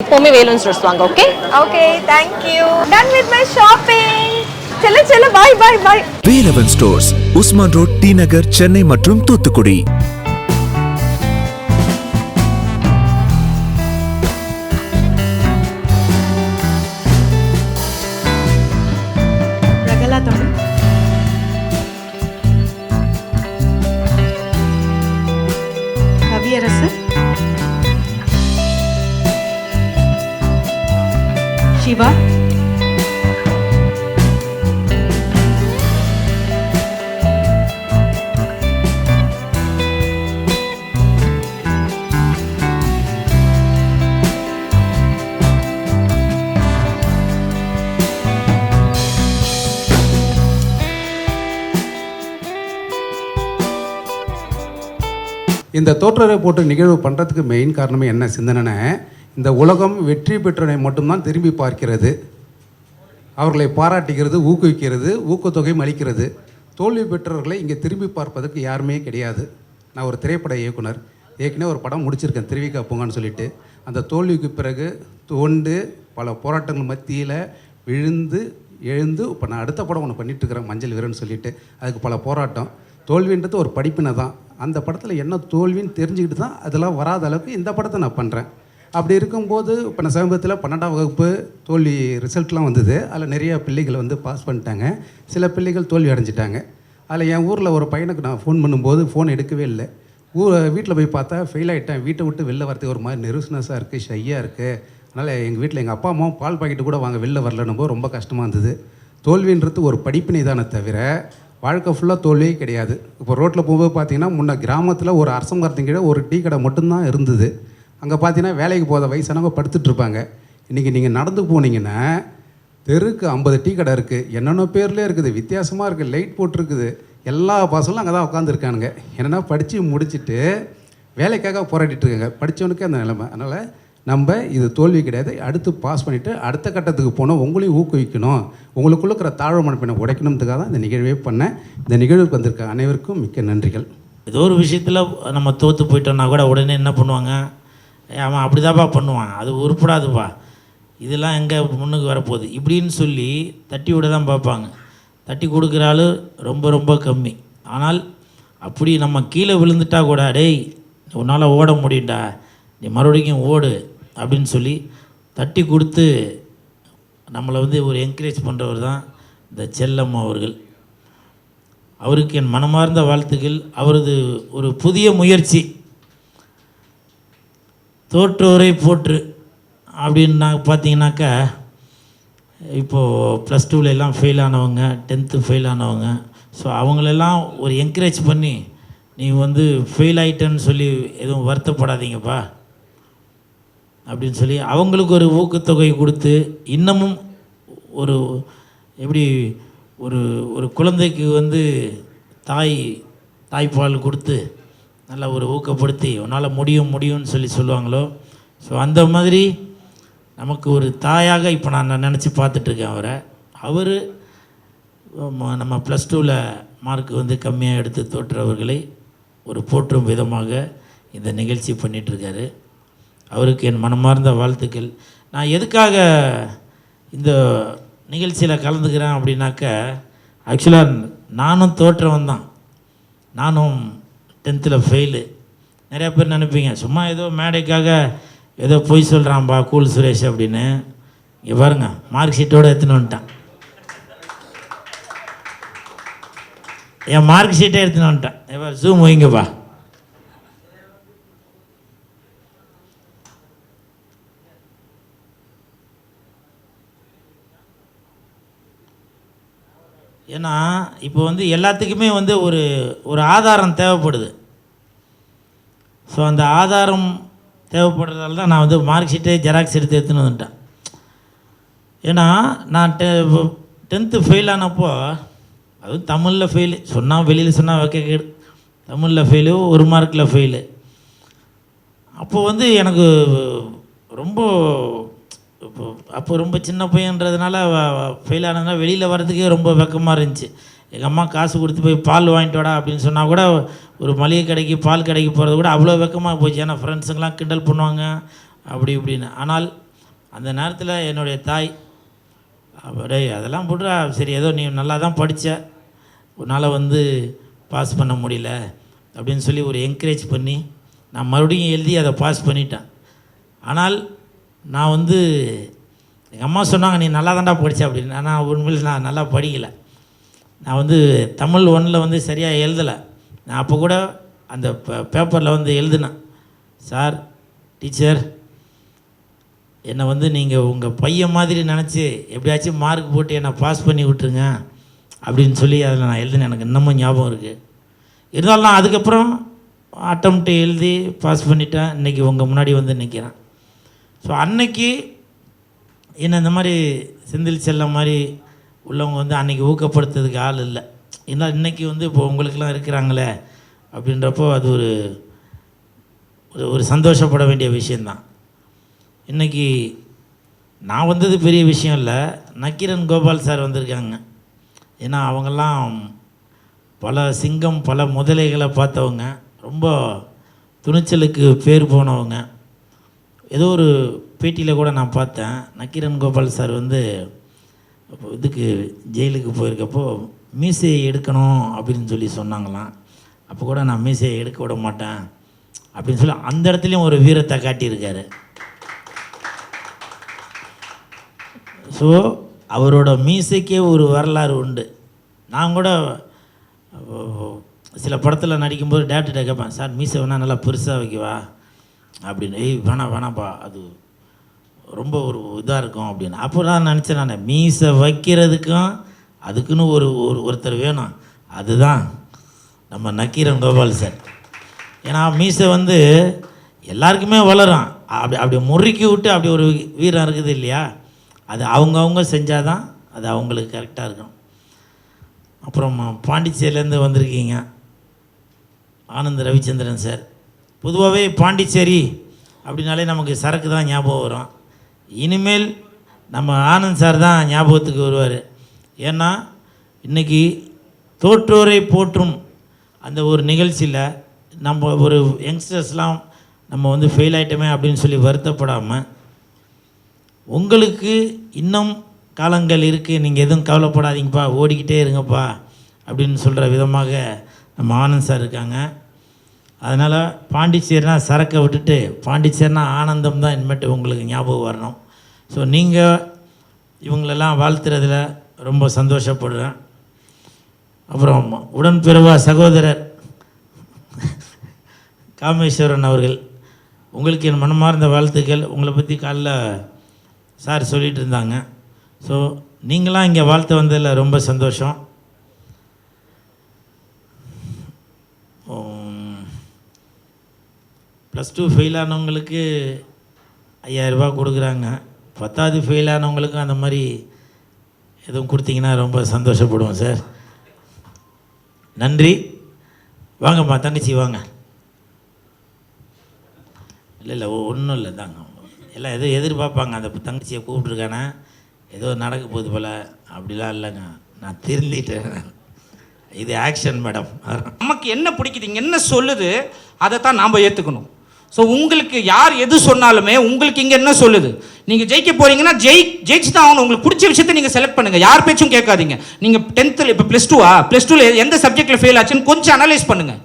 எப்போவுமே வேலூன் ஸ்டோர்ஸ் வாங்க okay okay thank you done with my shopping செல்ல செல்ல bye bye bye Velavan stores Usman road T Nagar Chennai மற்றும் தூத்துக்குடி. கவியரசு. சிவா. இந்த தோற்றரை போட்டு நிகழ்வு பண்ணுறதுக்கு மெயின் காரணமே என்ன சிந்தனைனா இந்த உலகம் வெற்றி பெற்றனை மட்டும்தான் திரும்பி பார்க்கிறது. அவர்களை பாராட்டுகிறது ஊக்குவிக்கிறது ஊக்கத்தொகையும் அளிக்கிறது. தோல்வி பெற்றவர்களை இங்கே திரும்பி பார்ப்பதற்கு யாருமே கிடையாது. நான் ஒரு திரைப்பட இயக்குனர். ஏற்கனவே ஒரு படம் முடிச்சிருக்கேன் திருவிக்கா பூங்கான்னு சொல்லிட்டு. அந்த தோல்விக்கு பிறகு தோண்டு பல போராட்டங்கள் மத்தியில் விழுந்து எழுந்து இப்போ நான் அடுத்த படம் ஒன்று பண்ணிட்டுருக்கிறேன் மஞ்சள் வீரன் சொல்லிட்டு. அதுக்கு பல போராட்டம். தோல்வின்றது ஒரு படிப்பினை தான் அந்த படத்தில் என்ன தோல்வின்னு தெரிஞ்சுக்கிட்டு தான் அதெல்லாம் வராத அளவுக்கு இந்த படத்தை நான் பண்ணுறேன் அப்படி இருக்கும்போது இப்போ நான் சமீபத்தில் பன்னெண்டாம் வகுப்பு தோல்வி ரிசல்ட்லாம் வந்தது. அதில் நிறைய பிள்ளைகள் வந்து பாஸ் பண்ணிட்டாங்க. சில பிள்ளைகள் தோல்வி அடைஞ்சிட்டாங்க. அதில் என் ஊரில் ஒரு பையனுக்கு நான் ஃபோன் பண்ணும்போது ஃபோன் எடுக்கவே இல்லை. ஊர் வீட்டில் போய் பார்த்தா ஃபெயில் ஆகிட்டேன் வீட்டை விட்டு வெளில வரதுக்கு ஒரு மாதிரி நெருஸ்னஸாக இருக்குது ஷையாக இருக்குது அதனால் எங்கள் வீட்டில் எங்கள் அப்பா அம்மாவும் பால் பாக்கெட்டு கூட வாங்க வெளில வரலன்னும் போது ரொம்ப கஷ்டமாக இருந்தது. தோல்வின்றது ஒரு படிப்பினை தானே தவிர வாழ்க்கை ஃபுல்லாக தோல்வியே கிடையாது. இப்போ ரோட்டில் போகும்போது பார்த்தீங்கன்னா முன்ன கிராமத்தில் ஒரு அரசம் கீழே ஒரு டீ கடை மட்டும்தான் இருந்தது. அங்கே பார்த்தீங்கன்னா வேலைக்கு போத வயசானவங்க படுத்துட்டு இருப்பாங்க. இன்றைக்கி நீங்கள் நடந்து போனீங்கன்னா தெருக்கு ஐம்பது டீ கடை இருக்குது என்னென்ன பேர்லேயே இருக்குது. வித்தியாசமாக இருக்குது லைட் போட்டிருக்குது. எல்லா பசங்களும் அங்கே தான் உட்காந்துருக்கானுங்க என்னென்னா படித்து முடிச்சுட்டு வேலைக்காக போராடிட்டுருக்காங்க படித்தவனுக்கு அந்த நிலைமை. அதனால் நம்ம இது தோல்வி கிடையாது. அடுத்து பாஸ் பண்ணிவிட்டு அடுத்த கட்டத்துக்கு போனோம் உங்களையும் ஊக்குவிக்கணும். உங்களுக்குள்ள இருக்கிற தாழ்வு மனப்பினை உடைக்கணுன்றதுக்காக தான் இந்த நிகழ்வே பண்ணேன். இந்த நிகழ்வுக்கு வந்திருக்க அனைவருக்கும் மிக்க நன்றிகள். ஏதோ ஒரு விஷயத்தில் நம்ம தோற்று போயிட்டோம்னா கூட உடனே என்ன பண்ணுவாங்க? அவன் அப்படி தான்ப்பா பண்ணுவான். அது உருப்படாதுப்பா. இதெல்லாம் எங்கே முன்னுக்கு வரப்போகுது? இப்படின்னு சொல்லி தட்டி விட தான் பார்ப்பாங்க. தட்டி கொடுக்குற ஆள் ரொம்ப ரொம்ப கம்மி. ஆனால் அப்படி நம்ம கீழே விழுந்துட்டா கூட டேய் உன்னால் ஓட முடியும்டா. நீ மறுபடியும் ஓடு. அப்படின்னு சொல்லி தட்டி கொடுத்து நம்மளை வந்து ஒரு என்கரேஜ் பண்ணுறவர் தான் இந்த செல்லம் அவர்கள். அவருக்கு என் மனமார்ந்த வாழ்த்துக்கள். அவரது ஒரு புதிய முயற்சி. தோற்றோரை போற்று அப்படின்னா பார்த்தீங்கன்னாக்கா இப்போது ப்ளஸ் டூவில் எல்லாம் ஃபெயில் ஆனவங்க டென்த்து ஃபெயில் ஆனவங்க ஸோ அவங்களெல்லாம் ஒரு என்கரேஜ் பண்ணி நீ வந்து ஃபெயில் ஆகிட்டேன்னு சொல்லி எதுவும் வருத்தப்படாதீங்கப்பா அப்படின்னு சொல்லி அவங்களுக்கு ஒரு ஊக்கத்தொகை கொடுத்து இன்னமும் ஒரு எப்படி ஒரு ஒரு குழந்தைக்கு வந்து தாய் தாய்ப்பால் கொடுத்து நல்லா ஒரு ஊக்கப்படுத்தி உன்னால் முடியும் முடியும்னு சொல்லி சொல்லுவாங்களோ? ஸோ அந்த மாதிரி நமக்கு ஒரு தாயாக இப்போ நான் நினச்சி பார்த்துட்ருக்கேன் அவரை. அவர் நம்ம ப்ளஸ் டூவில் மார்க் வந்து கம்மியாக எடுத்து தோற்றவர்களை ஒரு போற்றும் விதமாக இந்த நிகழ்ச்சி பண்ணிகிட்ருக்காரு அவருக்கு என் மனமார்ந்த வாழ்த்துக்கள். நான் எதுக்காக இந்த நிகழ்ச்சியில் கலந்துக்கிறேன் அப்படின்னாக்க ஆக்சுவலாக நானும் தோற்றவன் தான் நானும் டென்த்தில் ஃபெயிலு நிறையா பேர் நினைப்பீங்க சும்மா ஏதோ மேடைக்காக ஏதோ பொய் சொல்கிறான்பா கூல் சுரேஷ் அப்படின்னு. இங்கே பாருங்க மார்க் ஷீட்டோடு எடுத்துன்னு வந்துட்டான். என் மார்க் ஷீட்டே எடுத்துன்னு வந்துட்டேன். எவ்வளோ ஜூம் வைங்கப்பா. ஏன்னா இப்போ வந்து எல்லாத்துக்குமே வந்து ஒரு ஒரு ஆதாரம் தேவைப்படுது. ஸோ அந்த ஆதாரம் தேவைப்படுறதால தான் நான் வந்து மார்க் ஷீட்டே ஜெராக்ஸ் எடுத்து எடுத்துன்னு வந்துட்டேன். ஏன்னா நான் டெ டென்த்து ஃபெயில் ஆனப்போ அதுவும் தமிழில் ஃபெயிலு சொன்னால் வெளியில் சொன்னால் வைக்க கேடு. தமிழில் ஃபெயிலு ஒரு மார்க்கில் ஃபெயிலு அப்போ வந்து எனக்கு ரொம்ப இப்போ அப்போ ரொம்ப சின்ன பையன்றதுனால ஃபெயில் ஆனதுனால வெளியில் வர்றதுக்கே ரொம்ப வெக்கமாக இருந்துச்சு. எங்கள் அம்மா காசு கொடுத்து போய் பால் வாங்கிட்டு வாடா அப்படின்னு சொன்னால் கூட ஒரு மளிகை கடைக்கு பால் கடைக்கு போகிறது கூட அவ்வளோ வெக்கமாக போச்சு. ஏன்னா ஃப்ரெண்ட்ஸுங்கெலாம் கிண்டல் பண்ணுவாங்க. அப்படி இப்படின்னு. ஆனால் அந்த நேரத்தில் என்னுடைய தாய் அப்படியே அதெல்லாம் போட்றா. சரி ஏதோ நீ நல்லா தான் படித்த உன்னால் வந்து பாஸ் பண்ண முடியல அப்படின்னு சொல்லி ஒரு என்கரேஜ் பண்ணி நான் மறுபடியும் எழுதி அதை பாஸ் பண்ணிட்டேன். ஆனால் நான் வந்து எங்கள் அம்மா சொன்னாங்க நீ நல்லா தான்டா படித்த அப்படின்னு. ஆனால் உண்மையில் நான் நல்லா படிக்கலை. நான் வந்து தமிழ் ஒன்றில் வந்து சரியாக எழுதலை. நான் அப்போ கூட அந்த பேப்பரில் வந்து எழுதினேன். சார் டீச்சர் என்னை வந்து நீங்கள் உங்கள் பையன் மாதிரி நினச்சி எப்படியாச்சும் மார்க் போட்டு என்னை பாஸ் பண்ணி விட்டுருங்க அப்படின்னு சொல்லி அதில் நான் எழுதினேன். எனக்கு இன்னமும் ஞாபகம் இருக்குது இருந்தாலும் நான் அதுக்கப்புறம் அட்டம்ப்ட் எழுதி பாஸ் பண்ணிட்டேன். இன்றைக்கி உங்கள் முன்னாடி வந்து நிற்கிறேன் ஸோ அன்னைக்கு என்ன இந்த மாதிரி செந்தில் செல்ல மாதிரி உள்ளவங்க வந்து அன்றைக்கி ஊக்கப்படுத்துறதுக்கு ஆள் இல்லை. ஏன்னா இன்றைக்கி வந்து இப்போ உங்களுக்கெல்லாம் இருக்கிறாங்களே அப்படின்றப்போ அது ஒரு ஒரு ஒரு சந்தோஷப்பட வேண்டிய விஷயந்தான். இன்றைக்கி நான் வந்தது பெரிய விஷயம் இல்லை. நக்கீரன் கோபால் சார் வந்திருக்காங்க. ஏன்னா அவங்கெல்லாம் பல சிங்கம் பல முதலைகளை பார்த்தவங்க. ரொம்ப துணிச்சலுக்கு பேர் போனவங்க. ஏதோ ஒரு பேட்டியில் கூட நான் பார்த்தேன். நக்கீரன் கோபால் சார் வந்து இதுக்கு ஜெயிலுக்கு போயிருக்கப்போ மீசையை எடுக்கணும் அப்படின்னு சொல்லி சொன்னாங்களாம். அப்போ கூட நான் மீசையை எடுக்க விட மாட்டேன் அப்படின்னு சொல்லி அந்த இடத்துலையும் ஒரு வீரத்தை காட்டியிருக்காரு. ஸோ அவரோட மீசைக்கே ஒரு வரலாறு உண்டு. நான் கூட சில படத்தில் நடிக்கும்போது டேரக்டர்கிட்ட கேட்பேன் சார் மீசை வேணால் நல்லா பெருசாக வைக்கவா? அப்படின்னு ஏய் வேணாம் வேணாம்ப்பா அது ரொம்ப ஒரு இதாக இருக்கும் அப்படின்னு. அப்போ நான் நினச்சேன் நான் மீசை வைக்கிறதுக்கும் அதுக்குன்னு ஒரு ஒரு ஒருத்தர் வேணும். அதுதான் நம்ம நக்கீரன் கோபால் சார். ஏன்னா மீசை வந்து எல்லாருக்குமே வளரும். அப்படி அப்படி முறுக்கி விட்டு அப்படி ஒரு வீரம் இருக்குது இல்லையா? அது அவங்கவுங்க செஞ்சால் தான் அது அவங்களுக்கு கரெக்டாக இருக்கும் அப்புறம் பாண்டிச்சேரியிலேருந்து வந்திருக்கீங்க. ஆனந்த் ரவிச்சந்திரன் சார். பொதுவாகவே பாண்டிச்சேரி அப்படின்னாலே நமக்கு சரக்கு தான் ஞாபகம் வரும். இனிமேல் நம்ம ஆனந்த் சார் தான் ஞாபகத்துக்கு வருவார். ஏன்னா இன்றைக்கி தோற்றோரை போற்றும் அந்த ஒரு நிகழ்ச்சியில் நம்ம ஒரு யங்ஸ்டர்ஸ்லாம் நம்ம வந்து ஃபெயில் ஆகிட்டோமே அப்படின்னு சொல்லி வருத்தப்படாமல் உங்களுக்கு இன்னும் காலங்கள் இருக்குது நீங்கள் எதுவும் கவலைப்படாதீங்கப்பா ஓடிக்கிட்டே இருங்கப்பா அப்படின்னு சொல்கிற விதமாக நம்ம ஆனந்த் சார் இருக்காங்க. அதனால் பாண்டிச்சேரினா சரக்கை விட்டுட்டு பாண்டிச்சேரினா ஆனந்தம் தான் இனிமேட்டு உங்களுக்கு ஞாபகம் வரணும். ஸோ நீங்கள் இவங்களெல்லாம் வாழ்த்துறதுல ரொம்ப சந்தோஷப்படுறேன். அப்புறம் உடன்பிறவா சகோதரர் காமேஸ்வரன் அவர்கள் உங்களுக்கு என் மனமார்ந்த வாழ்த்துக்கள். உங்களை பற்றி காலைல சார் சொல்லிகிட்டு இருந்தாங்க. ஸோ நீங்களாம் இங்கே வாழ்த்து வந்ததில் ரொம்ப சந்தோஷம். ப்ளஸ் டூ ஃபெயில் ஆனவங்களுக்கு ஐயாயிரரூபா கொடுக்குறாங்க. பத்தாவது ஃபெயில் ஆனவங்களுக்கும் அந்த மாதிரி எதுவும் கொடுத்தீங்கன்னா ரொம்ப சந்தோஷப்படுவோம் சார் நன்றி. வாங்கம்மா தங்கச்சி வாங்க. இல்லை இல்லை ஒன்றும் இல்லை தாங்க எல்லாம் எதுவும் எதிர்பார்ப்பாங்க. அந்த தங்கச்சியை கூப்பிட்ருக்கானே ஏதோ நடக்க போகுது போல். அப்படிலாம் இல்லைங்க. நான் திருந்திட்டேன். இது ஆக்ஷன் மேடம் நமக்கு என்ன பிடிக்குது? என்ன சொல்லுது? அதை தான் நாம் ஏற்றுக்கணும் ஸோ உங்களுக்கு யார் எது சொன்னாலுமே உங்களுக்கு இங்கே என்ன சொல்லுது? நீங்கள் ஜெயிக்க போகிறீங்கன்னா ஜெயி ஜெயிச்சு தான் ஆகணும். உங்களுக்கு பிடிச்ச விஷயத்தை நீங்கள் செலக்ட் பண்ணுங்கள் யார் பேச்சும் கேட்காதீங்க. நீங்கள் டென்த்தில் இப்போ ப்ளஸ் டூவா ப்ளஸ் டூவில் எந்த சப்ஜெக்ட்டில் ஃபெயில் ஆச்சுன்னு கொஞ்சம் அனலைஸ் பண்ணுங்கள்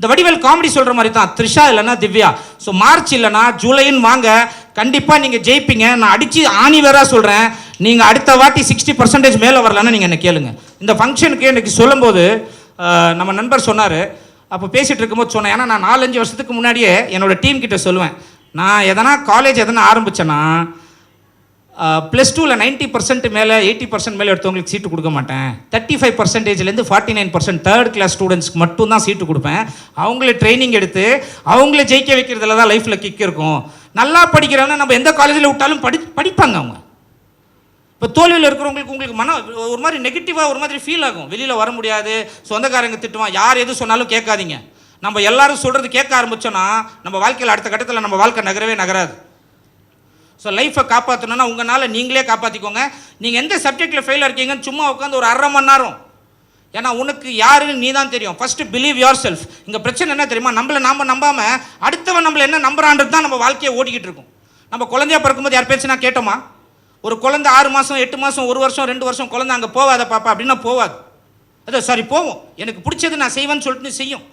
இந்த வடிவேல் காமெடி சொல்கிற மாதிரி தான். த்ரிஷா இல்லைன்னா திவ்யா. ஸோ மார்ச் இல்லைன்னா ஜூலைன்னு வாங்க. கண்டிப்பாக நீங்கள் ஜெயிப்பீங்க. நான் அடித்து ஆணி வேறா சொல்கிறேன் நீங்கள் அடுத்த வாட்டி சிக்ஸ்டி பர்சன்டேஜ் மேலே வரலன்னு நீங்கள் என்ன கேளுங்க. இந்த ஃபங்க்ஷனுக்கு எனக்கு சொல்லும்போது நம்ம நண்பர் சொன்னார் அப்போ பேசிகிட்டு இருக்கும்போது சொன்னேன் ஏன்னா நான் நாலஞ்சு வருஷத்துக்கு முன்னாடியே என்னோட டீம் கிட்ட சொல்லுவேன். நான் எதனா காலேஜ் எதனா ஆரம்பித்தேன்னா ப்ளஸ் டூவில் நைன்ட்டி பர்சன்ட் மேலே எயிட்டி பர்சன்ட் மேலே எடுத்தவங்களுக்கு சீட்டு கொடுக்க மாட்டேன். Thirty five பர்சன்டேஜ்லேருந்து forty nine percent third class ஸ்டூடெண்ட்ஸ்க்கு மட்டும் தான் சீட்டு கொடுப்பேன். அவங்களே ட்ரைனிங் எடுத்து அவங்கள ஜெயிக்க வைக்கிறதுல தான் லைஃப்பில் கிக் இருக்கும். நல்லா படிக்கிறவங்க நம்ம எந்த காலேஜில் விட்டாலும் படி படிப்பாங்க அவங்க. இப்போ தோல்வியில் இருக்கிறவங்களுக்கு உங்களுக்கு மன ஒரு மாதிரி நெகட்டிவாக ஒரு மாதிரி ஃபீல் ஆகும். வெளியில் வர முடியாது சொந்தக்காரங்க திட்டுவான் யார் எது சொன்னாலும் கேட்காதீங்க. நம்ம எல்லாரும் சொல்கிறது கேட்க ஆரம்பிச்சோன்னா நம்ம வாழ்க்கையில் அடுத்த கட்டத்தில் நம்ம வாழ்க்கை நகரவே நகராது. ஸோ லைஃப்பை காப்பாற்றணும்னா உங்களால் நீங்களே காப்பாற்றிக்கோங்க நீங்கள் எந்த சப்ஜெக்டில் ஃபெயிலாக இருக்கீங்கன்னு சும்மா உட்காந்து ஒரு அரை மணி நேரம். ஏன்னா உனக்கு யாருன்னு நீ தான் தெரியும். ஃபஸ்ட்டு பிலீவ் யோர் செல்ஃப் இங்கே பிரச்சனை என்ன தெரியுமா? நம்மளை நாம் நம்பாமல் அடுத்தவன் நம்மளை என்ன நம்புறான்றது தான் நம்ம வாழ்க்கையை ஓடிக்கிட்டு இருக்கும். நம்ம குழந்தையா பிறக்கும்போது யார் பேச்சு நான் கேட்டோமா? ஒரு குழந்தை ஆறு மாதம் எட்டு மாதம் ஒரு வருஷம் ரெண்டு வருஷம் குழந்தை அங்கே போவாத பாப்பா அப்படின்னா போவாது. அதோ சாரி போவோம். எனக்கு பிடிச்சது நான் செய்வேன்னு சொல்லிட்டு செய்யும்.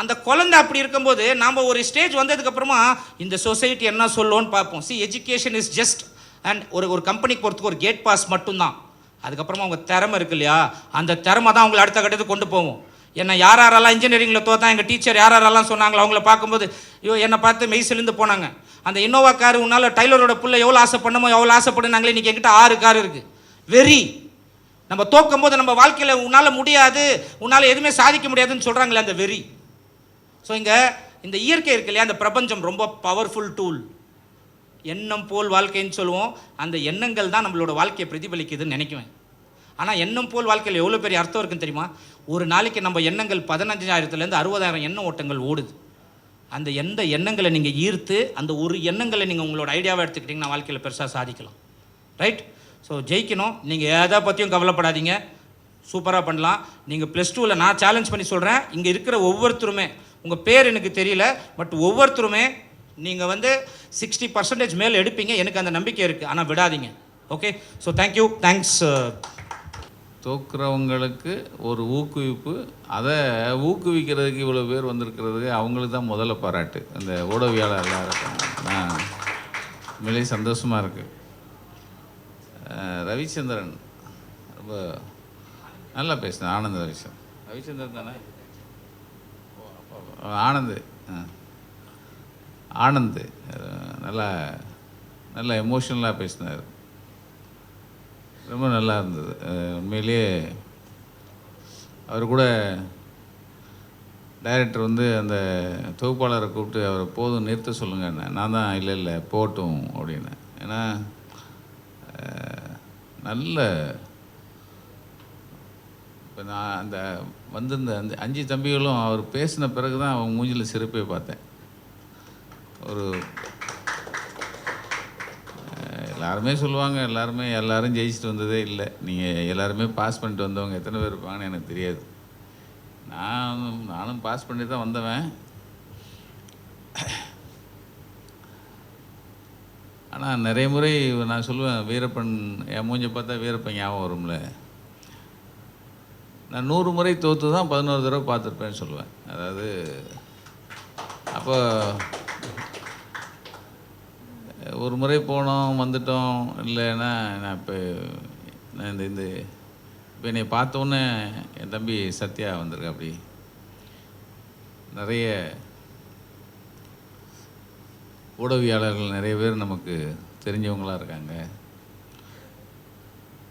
அந்த குழந்தை அப்படி இருக்கும்போது நாம் ஒரு ஸ்டேஜ் வந்ததுக்கப்புறமா இந்த சொசைட்டி என்ன சொல்லுவோன்னு பார்ப்போம். See education is just and ஒரு ஒரு கம்பெனிக்கு போகிறதுக்கு ஒரு கேட் பாஸ் மட்டும்தான். அதுக்கப்புறமா அவங்க திறமை இருக்கு இல்லையா? அந்த திறமை தான் அவங்களை அடுத்த கட்டத்துக்கு கொண்டு போவோம் என்ன யார் யாரெல்லாம் இன்ஜினியரிங்கில் தோத்தான் எங்கள் டீச்சர் யார் யாரெல்லாம் சொன்னாங்களோ அவங்கள பார்க்கும்போது ஐயோ என்னை பார்த்து மெய் போனாங்க. அந்த இன்னோவா கார் உன்னால் டைலரோட புள்ள எவ்வளோ ஆசை பண்ணமோ எவ்வளோ ஆசைப்படுனாங்களே இன்றைக்கி என்கிட்ட ஆறு கார் இருக்குது வெறி. நம்ம தோக்கும் போது நம்ம வாழ்க்கையில் உன்னால் முடியாது உன்னால் எதுவுமே சாதிக்க முடியாதுன்னு சொல்கிறாங்களே அந்த வெறி. ஸோ இங்கே இந்த இயற்கை இருக்கு இல்லையா அந்த பிரபஞ்சம் ரொம்ப பவர்ஃபுல் டூல் எண்ணம் போல் வாழ்க்கைன்னு சொல்லுவோம். அந்த எண்ணங்கள் தான் நம்மளோட வாழ்க்கையை பிரதிபலிக்குதுன்னு நினைக்குவேன். ஆனால் எண்ணம் போல் வாழ்க்கையில் எவ்வளோ பெரிய அர்த்தம் இருக்குன்னு தெரியுமா? ஒரு நாளைக்கு நம்ம எண்ணங்கள் பதினஞ்சாயிரத்துலேருந்து அறுபதாயிரம் எண்ண ஓட்டங்கள் ஓடுது. அந்த எந்த எண்ணங்களை நீங்கள் ஈர்த்து அந்த ஒரு எண்ணங்களை நீங்கள் உங்களோட ஐடியாவை எடுத்துக்கிட்டிங்கன்னா வாழ்க்கையில் பெருசாக சாதிக்கலாம். ரைட் ஸோ ஜெயிக்கணும். நீங்கள் எதை பற்றியும் கவலைப்படாதீங்க. சூப்பராக பண்ணலாம். நீங்கள் ப்ளஸ் டூவில் நான் சேலஞ்ச் பண்ணி சொல்கிறேன் இங்கே இருக்கிற ஒவ்வொருத்தருமே உங்கள் பேர் எனக்கு தெரியல பட் ஒவ்வொருத்தருமே நீங்கள் வந்து சிக்ஸ்டி பர்சன்டேஜ் மேல் எடுப்பீங்க. எனக்கு அந்த நம்பிக்கை இருக்குது ஆனால் விடாதீங்க. Okay so thank you thanks தோக்குறவங்களுக்கு ஒரு ஊக்குவிப்பு. அதை ஊக்குவிக்கிறதுக்கு இவ்வளோ பேர் வந்திருக்கிறதுக்கு அவங்களுக்கு தான் முதல்ல பாராட்டு. இந்த ஊடகவியாளர்லாம் இருக்காங்க. உண்மையிலே சந்தோஷமாக இருக்குது ரவிச்சந்திரன். ரொம்ப நல்லா பேசினேன் ஆனந்த் ரவிச்சந்திரன். ரவிச்சந்திரன் தானே? ஆனந்த். ஆனந்த். நல்லா நல்லா எமோஷ்னலாக பேசினார். ரொம்ப நல்லா இருந்தது. உண்மையிலேயே அவர் கூட டைரக்டர் வந்து அந்த தொகுப்பாளரை கூப்பிட்டு அவரை போதும் நிறுத்த சொல்லுங்கள் என்ன நான் தான் இல்லை இல்லை போட்டும் அப்படின்னு. ஏன்னா நல்ல இப்போ நான் அந்த வந்திருந்த அந்த அஞ்சு தம்பிகளும் அவர் பேசின பிறகு தான் அவங்க மூஞ்சில் சிறப்பே பார்த்தேன். ஒரு எல்லாருமே சொல்லுவாங்க எல்லாருமே எல்லாரும் ஜெயிச்சுட்டு வந்ததே இல்லை. நீங்கள் எல்லாருமே பாஸ் பண்ணிட்டு வந்தவங்க எத்தனை பேர் இருப்பாங்கன்னு எனக்கு தெரியாது. நான் நானும் பாஸ் பண்ணி தான் வந்தவன். ஆனால் நிறைய முறை நான் சொல்லுவேன் வீரப்பன் என் மூஞ்ச பார்த்தா வீரப்பன் ஞாபகம் வரும்ல. நான் நூறு முறை தோற்று தான் பதினோரு தடவை பார்த்துருப்பேன்னு சொல்லுவேன். அதாவது அப்போ ஒரு முறை போனோம் வந்துட்டோம் இல்லைன்னா நான் இப்போ நான் இந்த இந்த இப்போ என்னை பார்த்தோன்னே என் தம்பி சத்யா வந்திருக்கா அப்படி. நிறைய ஊடகவியாளர்கள் நிறைய பேர் நமக்கு தெரிஞ்சவங்களாக இருக்காங்க.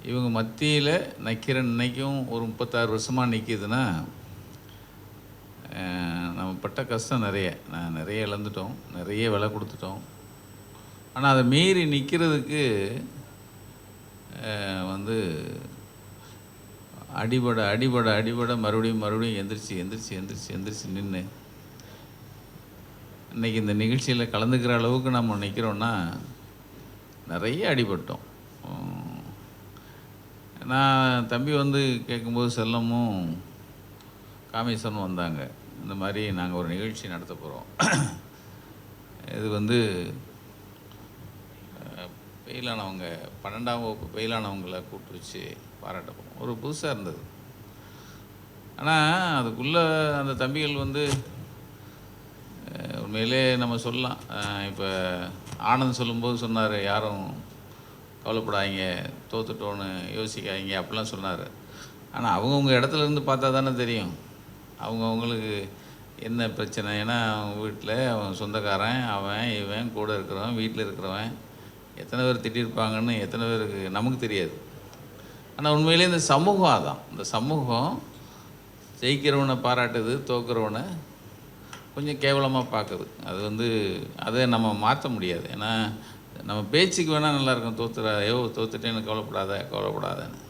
இவங்க மத்தியில் நிற்கிற இன்னைக்கும் ஒரு முப்பத்தாறு வருஷமாக நிற்கிதுன்னா நம்ம பட்ட கஷ்டம் நிறைய. நான் நிறைய இழந்துட்டோம் நிறைய விலை கொடுத்துட்டோம். ஆனால் அதை மீறி நிற்கிறதுக்கு வந்து அடிபட அடிபட அடிபட மறுபடியும் மறுபடியும் எந்திரிச்சு எந்திரிச்சு எந்திரிச்சு எந்திரிச்சு நின்று இன்றைக்கி இந்த நிகழ்ச்சியில் கலந்துக்கிற அளவுக்கு நம்ம நிற்கிறோன்னா நிறைய அடிபட்டோம். நான் தம்பி வந்து கேட்கும்போது செல்லமும் காமேஸ்வரனும் வந்தாங்க. இந்த மாதிரி நாங்கள் ஒரு நிகழ்ச்சி நடத்த போகிறோம் இது வந்து ஃபெயிலானவங்க பன்னெண்டாம் வகுப்பு ஃபெயிலானவங்கள கூப்பிட்டு வச்சு பாராட்ட ஒரு புதுசாக இருந்தது. ஆனால் அதுக்குள்ளே அந்த தம்பிகள் வந்து உண்மையிலே நம்ம சொல்லலாம். இப்போ ஆனந்த் சொல்லும்போது சொன்னார் யாரும் கவலைப்படாதீங்க தோத்துட்டோன்னு யோசிக்காதீங்க அப்படிலாம் சொன்னார். ஆனால் அவங்கவுங்க இடத்துல இருந்து பார்த்தா தானே தெரியும். அவங்கவுங்களுக்கு என்ன பிரச்சனை? ஏன்னா அவங்க வீட்டில் அவன் சொந்தக்காரன் அவன் இவன் கூட இருக்கிறவன் வீட்டில் இருக்கிறவன். எத்தனை பேர் திட்டிருப்பாங்கன்னு எத்தனை பேருக்கு நமக்கு தெரியாது. ஆனால் உண்மையிலே இந்த சமூகம் அதான். இந்த சமூகம் ஜெயிக்கிறவனை பாராட்டுது தோக்குறவனை கொஞ்சம் கேவலமாக பார்க்குது. அது வந்து அதை நம்ம மாற்ற முடியாது. ஏன்னா நம்ம பேச்சுக்கு வேணால் நல்லாயிருக்கும் தோத்துறா ஐயோ தோத்துட்டேன்னு கவலைப்படாத கவலைப்படாதன்னு.